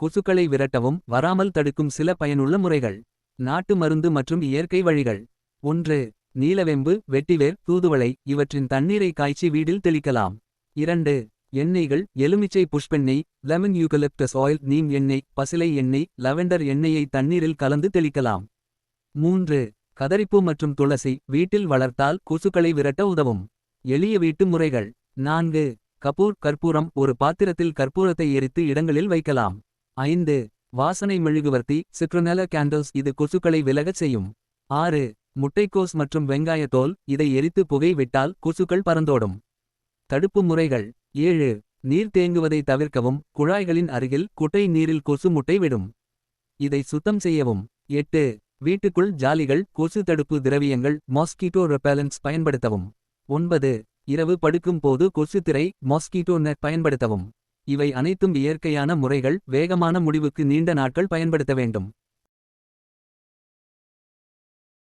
கொசுக்களை விரட்டவும் வராமல் தடுக்கும் சில பயனுள்ள முறைகள். நாட்டு மருந்து மற்றும் இயற்கை வழிகள். ஒன்று நீலவெம்பு வெட்டிவேர் தூதுவளை இவற்றின் தண்ணீரை காய்ச்சி வீடில் தெளிக்கலாம். இரண்டு எண்ணெய்கள் எலுமிச்சை புஷ்பெண்ணெய் லெமன் யூகலிப்டஸ் ஆயில் நீம் எண்ணெய் பசிலை எண்ணெய் லவெண்டர் எண்ணெயை தண்ணீரில் கலந்து தெளிக்கலாம். மூன்று கதரிப்பு மற்றும் துளசி வீட்டில் வளர்த்தால் கொசுக்களை விரட்ட உதவும். எளிய வீட்டு முறைகள். நான்கு கபூர் கற்பூரம் ஒரு பாத்திரத்தில் கற்பூரத்தை எரித்து இடங்களில் வைக்கலாம். ஐந்து. வாசனை மெழுகுவர்த்தி சிட்ரனல கேண்டல்ஸ் இது கொசுக்களை விலகச் செய்யும். ஆறு. முட்டைக்கோஸ் மற்றும் வெங்காயத்தோல் இதை எரித்து புகை விட்டால் கொசுக்கள் பறந்தோடும். தடுப்பு முறைகள். ஏழு. நீர் தேங்குவதை தவிர்க்கவும் குழாய்களின் அருகில் குட்டை நீரில் கொசு முட்டை விடும். இதை சுத்தம் செய்யவும். எட்டு. வீட்டுக்குள் ஜாலிகள் கொசு தடுப்பு திரவியங்கள் மாஸ்கிட்டோ ரெப்பலன்ஸ் பயன்படுத்தவும். ஒன்பது. இரவு படுக்கும் போது கொசுத்திரை மாஸ்கிட்டோ நெட் பயன்படுத்தவும். இவை அனைத்தும் இயற்கையான முறைகள் வேகமான முடிவுக்கு நீண்ட நாட்கள் பயன்படுத்த வேண்டும்.